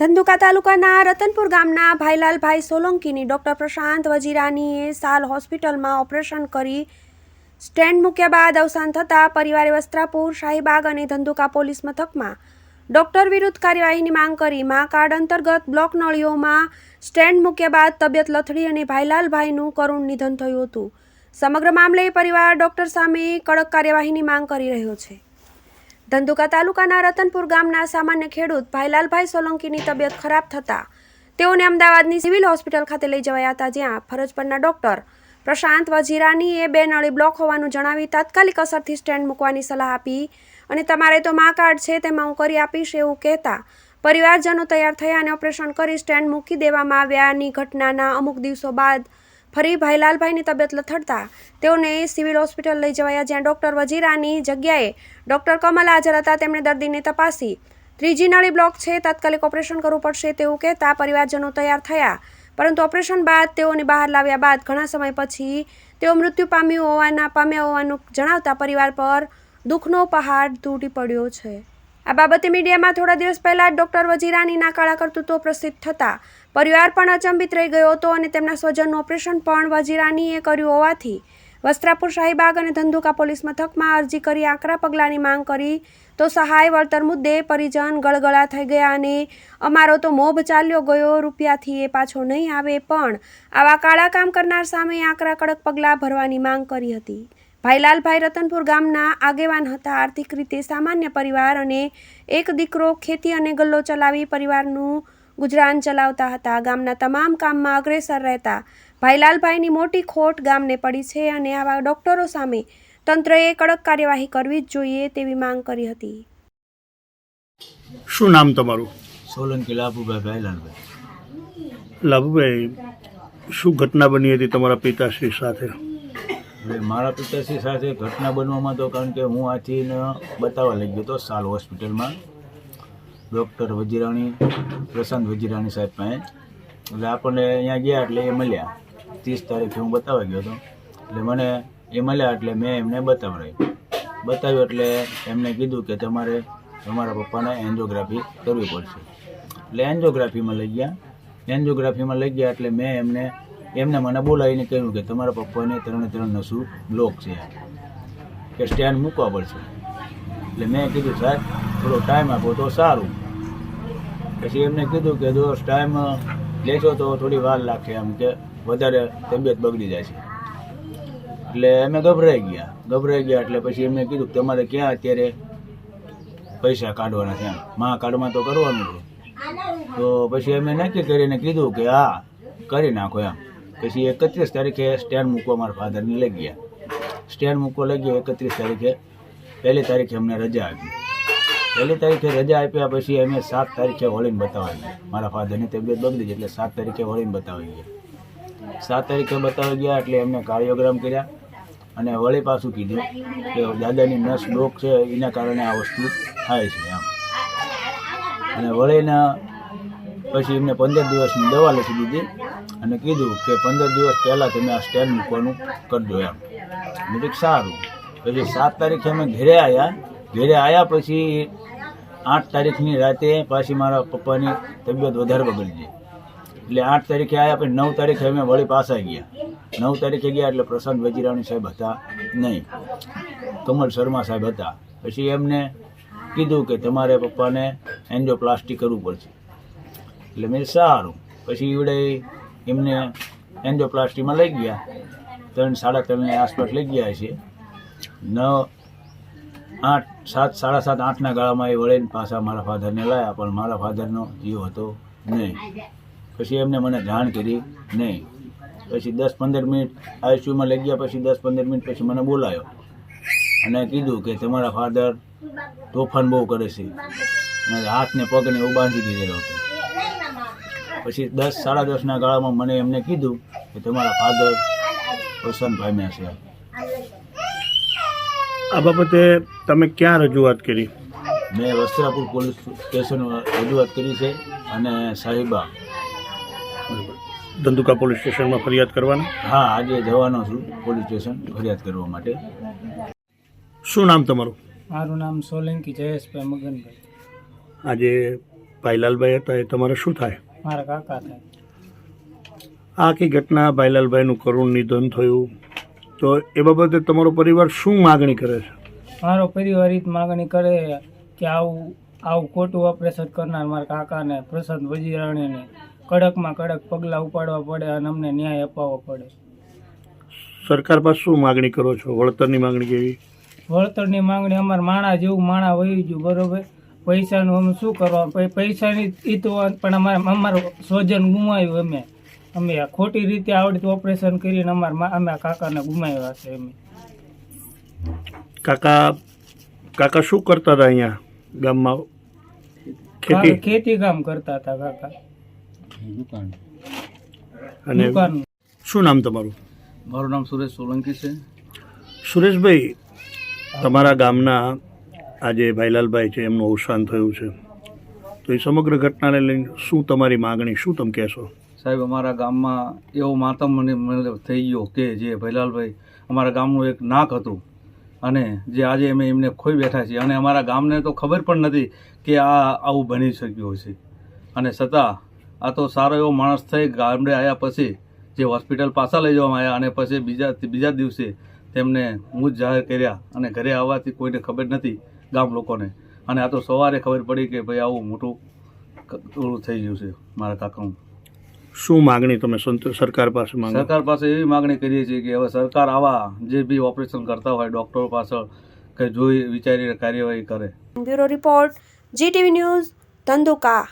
ધંધુકા તાલુકાના રતનપુર ગામના ભાઈલાલભાઈ સોલંકીની ડૉક્ટર પ્રશાંત વજીરાનીએ સાલ હોસ્પિટલમાં ઓપરેશન કરી સ્ટેન્ડ મૂક્યા બાદ અવસાન થતાં પરિવારે વસ્ત્રાપુર, શાહીબાગ અને ધંધુકા પોલીસ મથકમાં ડૉક્ટર વિરુદ્ધ કાર્યવાહીની માંગ કરી. મા કાર્ડ અંતર્ગત બ્લોક નળીઓમાં સ્ટેન્ડ મૂક્યા બાદ તબિયત લથડી અને ભાઈલાલભાઈનું કરુણ નિધન થયું હતું. સમગ્ર મામલે પરિવાર ડૉક્ટર સામે કડક કાર્યવાહીની માંગ કરી રહ્યો છે. ધંધુકા તાલુકાના રતનપુર ગામના સામાન્ય ખેડૂત ભાઈલાલભાઈ સોલંકીની તબિયત ખરાબ થતાં તેઓને અમદાવાદની સિવિલ હોસ્પિટલ ખાતે લઈ જવાયા હતા, જ્યાં ફરજ પરના ડોક્ટર પ્રશાંત વજીરાનીએ બે નળી બ્લોક હોવાનું જણાવી તાત્કાલિક અસરથી સ્ટેન્ડ મૂકવાની સલાહ આપી અને તમારે તો મા કાર્ડ છે, તેમાં હું કરી આપીશ એવું કહેતા પરિવારજનો તૈયાર થયા અને ઓપરેશન કરી સ્ટેન્ડ મૂકી દેવામાં આવ્યાની ઘટનાના અમુક દિવસો બાદ ફરી ભાઈ લાલભાઈની તબિયત લથડતા તેઓને સિવિલ હોસ્પિટલ લઈ જવાયા જ્યાં ડૉક્ટર વજીરાની જગ્યાએ ડૉક્ટર કમલ હાજર હતા. તેમણે દર્દીને તપાસી. ત્રીજી નળી બ્લોક છે. તાત્કાલિક ઓપરેશન કરવું પડશે તેવું કહેતા પરિવારજનો તૈયાર થયા. પરંતુ ઓપરેશન બાદ તેઓને બહાર લાવ્યા બાદ ઘણા સમય પછી તેઓ મૃત્યુ પામ્યું હોવાના પામ્યા હોવાનું જણાવતા પરિવાર પર દુઃખનો પહાડ તૂટી પડ્યો છે. આ બાબતે મીડિયામાં થોડા દિવસ પહેલા ડોક્ટર વજીરાનીના કાળા કરતૂતો પ્રસિદ્ધ થતા. પરિવાર પણ અચંબિત રહી ગયો હતો અને તેમના સ્વજનનું ઓપરેશન પણ વજીરાનીએ કર્યું હોવાથી વસ્ત્રાપુર શાહીબાગ અને ધંધુકા પોલીસ મથકમાં અરજી કરી આકરા પગલાંની માંગ કરી. તો સહાય વળતર મુદ્દે પરિજન ગળગળા થઈ ગયા અને અમારો તો મોભ ચાલ્યો ગયો, રૂપિયાથી એ પાછો નહીં આવે પણ આવા કાળા કામ કરનાર સામે આકરા કડક પગલાં ભરવાની માંગ કરી હતી. ભાઈલાલભાઈ રતનપુર ગામના આગેવાન હતા. આર્થિક રીતે સામાન્ય પરિવાર અને એક દીકરો ખેતી અને ગલ્લો ચલાવી પરિવારનું ગુજરાન ચલાવતા હતા. ગામના તમામ કામમાં અગ્રેસર રહેતા ભાઈલાલભાઈની મોટી ખોટ ગામને પડી છે અને આવા ડોક્ટરો સામે તંત્રએ કડક કાર્યવાહી કરવી જ જોઈએ તેવી માંગ કરી હતી. શું નામ તમારું? સોલંકી લાભુભાઈ ભાઈલાલભાઈ. લાભુભાઈ શું ઘટના બની હતી તમારા પિતાશ્રી સાથે? એટલે મારા પિતાશ્રી સાથે ઘટના બનવામાં તો કારણ કે હું આથી બતાવવા લઈ ગયો હતો સાલ હોસ્પિટલમાં. ડૉક્ટર વજીરાણી, પ્રશાંત વજીરાણી સાહેબ પાસે. એટલે આપણને અહીંયા ગયા એટલે એ મળ્યા. ત્રીસ તારીખે હું બતાવવા ગયો હતો. એટલે મને એ મળ્યા એટલે મેં એમને બતાવડાવી બતાવ્યું એટલે એમને કીધું કે તમારે તમારા પપ્પાને એન્જિયોગ્રાફી કરવી પડશે. એટલે એન્જિયોગ્રાફીમાં લઈ ગયા. એન્જિયોગ્રાફીમાં લઈ ગયા એટલે મેં એમને એમને મને બોલાવીને કહ્યું કે તમારા પપ્પાને ત્રણે ત્રણ નસું બ્લોક છે કે સ્ટેન્ડ મૂકવા પડશે. એટલે મેં કીધું, સાહેબ, થોડો ટાઈમ આપો તો સારું. પછી એમને કીધું કે, જો ટાઈમ લેશો તો થોડી વાર લાગશે એમ કે વધારે તબિયત બગડી જાય છે. એટલે અમે ગભરાઈ ગયા. ગભરાઈ ગયા એટલે પછી એમને કીધું કે, તમારે ક્યાં અત્યારે પૈસા કાઢવાના છે? એમ. મા કાર્ડમાં તો કરવાનું છે. તો પછી અમે નક્કી કરીને કીધું કે, હા, કરી નાખો એમ. પછી એકત્રીસ તારીખે સ્ટેન્ડ મૂકવા મારા ફાધરને લઈ ગયા. સ્ટેન્ડ મૂકવા લઈ ગયો એકત્રીસ તારીખે. પહેલી તારીખે અમને રજા આપી. પહેલી તારીખે રજા આપ્યા પછી અમે સાત તારીખે વળીને બતાવવા ગયા. મારા ફાધરની તબિયત બગડી ગઈ એટલે સાત તારીખે વળીને બતાવી ગયા. સાત તારીખે બતાવી ગયા એટલે એમને કાર્યોગ્રામ કર્યા અને વળી પાછું કીધું કે દાદાની નસ ડોક છે, એના કારણે આ વસ્તુ થાય છે એમ. અને વળીને પછી એમને પંદર દિવસની દવા લખી દીધી. અને કીધું કે પંદર દિવસ પહેલાં તમે આ સ્ટેન્ડ મૂકવાનું કરજો એમ. મેં સારું. પછી સાત તારીખે અમે ઘરે આવ્યા ઘેરે આવ્યા પછી આઠ તારીખની રાતે પાછી મારા પપ્પાની તબિયત વધારે બગડી ગઈ. એટલે આઠ તારીખે આવ્યા પછી નવ તારીખે અમે વળી પાછા ગયા. નવ તારીખે ગયા એટલે પ્રશાંત વજીરાણી સાહેબ હતા નહીં. કમલ શર્મા સાહેબ હતા. પછી એમને કીધું કે તમારે પપ્પાને એન્જોપ્લાસ્ટી કરવું પડશે. એટલે મેં સારું. પછી એવડે એમને એન્જોપ્લાસ્ટીમાં લઈ ગયા. ત્રણ સાડા ત્રણની આસપાસ લઈ ગયા છે. નવ આઠ, સાત, સાડા સાત, આઠના ગાળામાં એ વળીને પાછા મારા ફાધરને લાયા, પણ મારા ફાધરનો જીવ હતો નહીં. પછી એમને મને જાણ કરી, નહીં. પછી દસ પંદર મિનિટ આઈસીયુમાં લઈ ગયા, પછી દસ પંદર મિનિટ પછી મને બોલાયો અને કીધું કે તમારા ફાધર તોફાન બહુ કરે છે. અને હાથને પગને એવું બાંધી દીધેલો હતો. પછી દસ સાડા દસના ગાળામાં મને એમને કીધું કે તમારા ફાધર વસંત પામ્યા છે. આ બાબતે તમે ક્યાં રજૂઆત કરી? મેં વસ્ત્રાપુર પોલીસ સ્ટેશન રજૂઆત કરી છે અને સાહિબા. ધંધુકા પોલીસ સ્ટેશનમાં ફરિયાદ કરવાની? હા આજે જવાનો છું પોલીસ સ્ટેશન ફરિયાદ કરવા માટે. શું નામ તમારું? મારું નામ સોલંકી જયેશભાઈ મગનભાઈ. આજે ભાઈલાલભાઈ હતા એ તમારે શું થાય? મારા કાકા થાય. આખી ઘટના ભાઈલાલભાઈનું કરુણ નિધન થયું. તો એ બાબતે તમારો પરિવાર શું માગણી કરે છે? મારો પરિવાર એ જ માગણી કરે કે આવું આવું ખોટું ઓપરેશન કરનાર મારા કાકાને પ્રશાંત વજીરાણીને કડકમાં કડક પગલાં ઉપાડવા પડે અને અમને ન્યાય અપાવવો પડે. સરકાર પાસે શું માગણી કરો છો? વળતરની માગણી કેવી વળતરની માંગણી અમારા માણા જેવું માણા વહી ગયું બરોબર? પૈસાનું અમે શું કરવા? પૈસાની એ તો પણ અમારે અમારું સ્વજન ગુમાવ્યું અમે અમે આ ખોટી રીતે આવડતું ઓપરેશન કરીને અમારા મા- અમે કાકાને ગુમાવ્યા છે અમે કાકા કાકા શું કરતા હતા અહીંયા ગામમાં? ખેતી? ખેતી કામ કરતા હતા કાકા. અને દુકાન. શું નામ તમારું? મારું નામ સુરેશ સોલંકી છે. સુરેશભાઈ તમારા ગામના આજે ભાઈલાલભાઈ છે, એમનું અવસાન થયું છે. તો એ સમગ્ર ઘટનાને લઈને શું તમારી માગણી, શું તમે કહેશો? સાહેબ, અમારા ગામમાં એવો માતમ મને થઈ ગયો કે જે ભૈલાલભાઈ અમારા ગામનું એક નાક હતું અને જે આજે અમે એમને ખોઈ બેઠા છીએ. અને અમારા ગામને તો ખબર પણ નથી કે આ આવું બની શક્યું છે અને છતાં આ તો સારો એવો માણસ થઈ, ગામડે આવ્યા પછી જે હોસ્પિટલ પાછા લઈ જવામાં આવ્યા અને પછી બીજા બીજા દિવસે તેમને હું જાહેર કર્યા અને ઘરે આવવાથી કોઈને ખબર નથી ગામ લોકોને. અને આ તો સવારે ખબર પડી કે ભાઈ આવું મોટું ઓલું થઈ ગયું છે મારા કાકાનું. શું માગણી તમે સંત- સરકાર પાસે સરકાર પાસે એવી માગણી કરીએ છીએ કે હવે સરકાર આવા જે બી ઓપરેશન કરતા હોય ડોક્ટરો પાછળ કે જોઈ વિચારીને કાર્યવાહી કરે. Bureau report GTV news Dhandhuka.